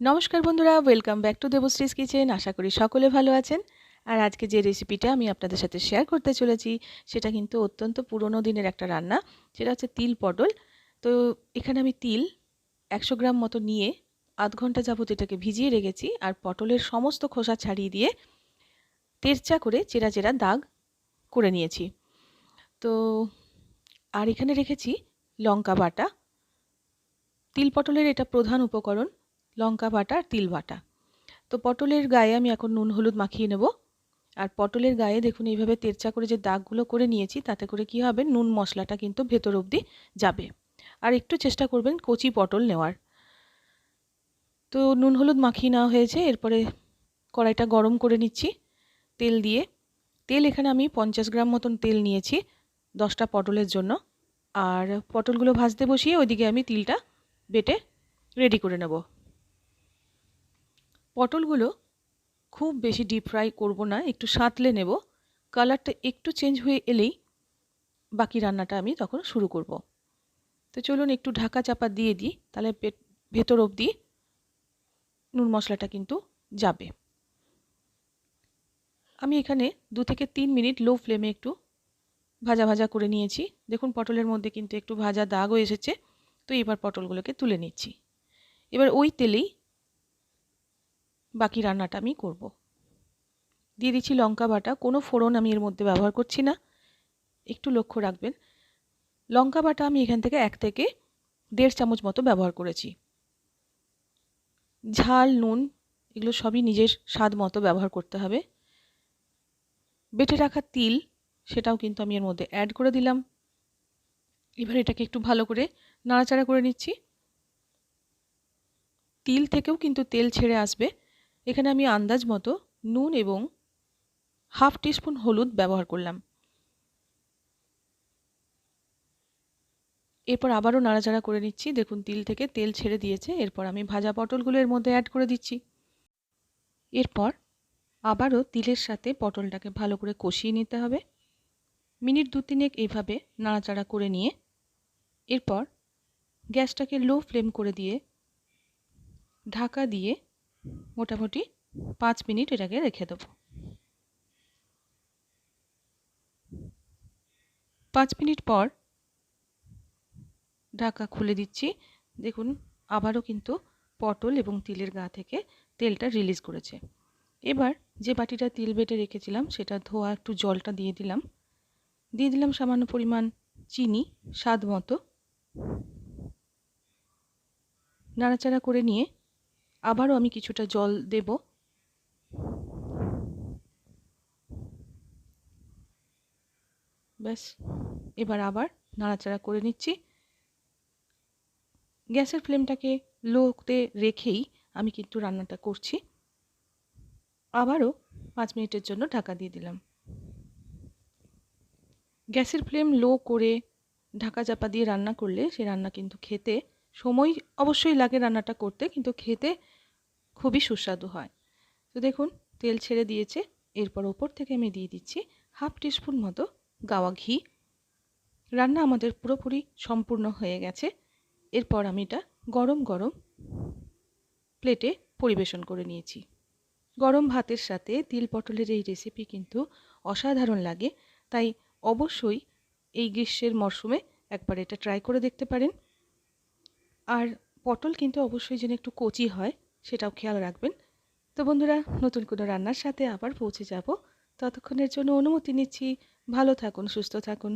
নমস্কার বন্ধুরা welcome back to Debashree's kitchen আশা করি সকলে ভালো আছেন। আর আজকে যে রেসিপিটা আমি আপনাদের সাথে শেয়ার করতে চলেছি, সেটা কিন্তু অত্যন্ত পুরনো দিনের একটা রান্না, সেটা হচ্ছে তিল পটল। তো এখানে আমি তিল একশো গ্রাম মতো নিয়ে আধ ঘণ্টা যাবত এটাকে ভিজিয়ে রেখেছি, আর পটলের সমস্ত খোসা ছাড়িয়ে দিয়ে তেরচা করে চেরা চেরা দাগ করে নিয়েছি। তো আর এখানে রেখেছি লঙ্কা বাটা। তিল পটলের এটা প্রধান উপকরণ লঙ্কা বাটা আর তিল বাটা। তো পটলের গায়ে আমি এখন নুন, হলুদ মাখিয়ে নেব। আর পটলের গায়ে দেখুন, এইভাবে তেরচা করে যে দাগগুলো করে নিয়েছি, তাতে করে কি হবে? নুন মশলাটা কিন্তু ভেতর অবধি যাবে। আর একটু চেষ্টা করবেন কচি পটল নেওয়ার। তো নুন, হলুদ মাখিয়ে নেওয়া হয়েছে। এরপরে কড়াইটা গরম করে নিচ্ছি তেল দিয়ে। তেল এখানে আমি পঞ্চাশ গ্রাম মতন তেল নিয়েছি দশটা পটলের জন্য। আর পটলগুলো ভাজতে বসিয়ে ওইদিকে আমি তিলটা বেটে রেডি করে নেব। পটলগুলো খুব বেশি ডিপ ফ্রাই করব না, একটু সাঁতলে নেব। কালারটা একটু চেঞ্জ হয়ে এলেই বাকি রান্নাটা আমি তখন শুরু করব। তো চলুন একটু ঢাকা চাপা দিয়ে দিই, তাহলে ভেতর অবধি নুন মশলাটা কিন্তু যাবে। আমি এখানে দু থেকে তিন মিনিট লো ফ্লেমে একটু ভাজা ভাজা করে নিয়েছি। দেখুন পটলের মধ্যে কিন্তু একটু ভাজা দাগও এসেছে। তো এবার পটলগুলোকে তুলে নিচ্ছি। এবার ওই তেলেই বাকি রান্নাটা আমি করব। দিয়ে দিচ্ছি লঙ্কা বাটা। কোনো ফোড়ন আমি এর মধ্যে ব্যবহার করছি না। একটু লক্ষ্য রাখবেন, লঙ্কা বাটা আমি এখান থেকে এক থেকে দেড় চামচ মতো ব্যবহার করেছি। ঝাল, নুন, এগুলো সবই নিজের স্বাদ মতো ব্যবহার করতে হবে। বেটে রাখা তিল, সেটাও কিন্তু আমি এর মধ্যে অ্যাড করে দিলাম। এবার এটাকে একটু ভালো করে নাড়াচাড়া করে নিচ্ছি। তিল থেকেও কিন্তু তেল ছেড়ে আসবে। এখানে আমি আন্দাজ মতো নুন এবং হাফ টিস্পুন হলুদ ব্যবহার করলাম। এরপর আবারও নাড়াচাড়া করে নিচ্ছি। দেখুন, তিল থেকে তেল ছেড়ে দিয়েছে। এরপর আমি ভাজা পটলগুলো এর মধ্যে অ্যাড করে দিচ্ছি। এরপর আবারও তিলের সাথে পটলটাকে ভালো করে কষিয়ে নিতে হবে। মিনিট দু তিনেক এইভাবে নাড়াচাড়া করে নিয়ে এরপর গ্যাসটাকে লো ফ্লেম করে দিয়ে ঢাকা দিয়ে মোটামুটি পাঁচ মিনিট এটাকে রেখে দেবো। পাঁচ মিনিট পর ঢাকা খুলে দিচ্ছি। দেখুন, আবারও কিন্তু পটল এবং তিলের গা থেকে তেলটা রিলিজ করেছে। এবার যে বাটিটা তিল বেটে রেখেছিলাম, সেটা ধোয়া একটু জলটা দিয়ে দিলাম। দিয়ে দিলাম সামান্য পরিমাণ চিনি, স্বাদ মতো। নাড়াচাড়া করে নিয়ে আবারও আমি কিছুটা জল দেব। ব্যাস, এবার আবার নাড়াচাড়া করে নিচ্ছি। গ্যাসের ফ্লেমটাকে লোতে রেখেই আমি কিন্তু রান্নাটা করছি। আবারও পাঁচ মিনিটের জন্য ঢাকা দিয়ে দিলাম। গ্যাসের ফ্লেম লো করে ঢাকা চাপা দিয়ে রান্না করলে সে রান্না কিন্তু খেতে সময় অবশ্যই লাগে রান্নাটা করতে, কিন্তু খেতে খুবই সুস্বাদু হয়। তো দেখুন, তেল ছেড়ে দিয়েছে, এরপর ওপর থেকে আমি দিয়ে দিচ্ছি হাফ টিস্পুন মতো গাওয়া ঘি। রান্না আমাদের পুরোপুরি সম্পূর্ণ হয়ে গেছে। এরপর আমি এটা গরম গরম প্লেটে পরিবেশন করে নিয়েছি। গরম ভাতের সাথে তিল পটলের এই রেসিপি কিন্তু অসাধারণ লাগে। তাই অবশ্যই এই গ্রীষ্মের মরশুমে একবার এটা ট্রাই করে দেখতে পারেন। আর পটল কিন্তু অবশ্যই যেন একটু কচি হয়, সেটাও খেয়াল রাখবেন। তো বন্ধুরা, নতুন কোনো রান্নার সাথে আবার পৌঁছে যাব। ততক্ষণের জন্য অনুমতি নিচ্ছি। ভালো থাকুন, সুস্থ থাকুন।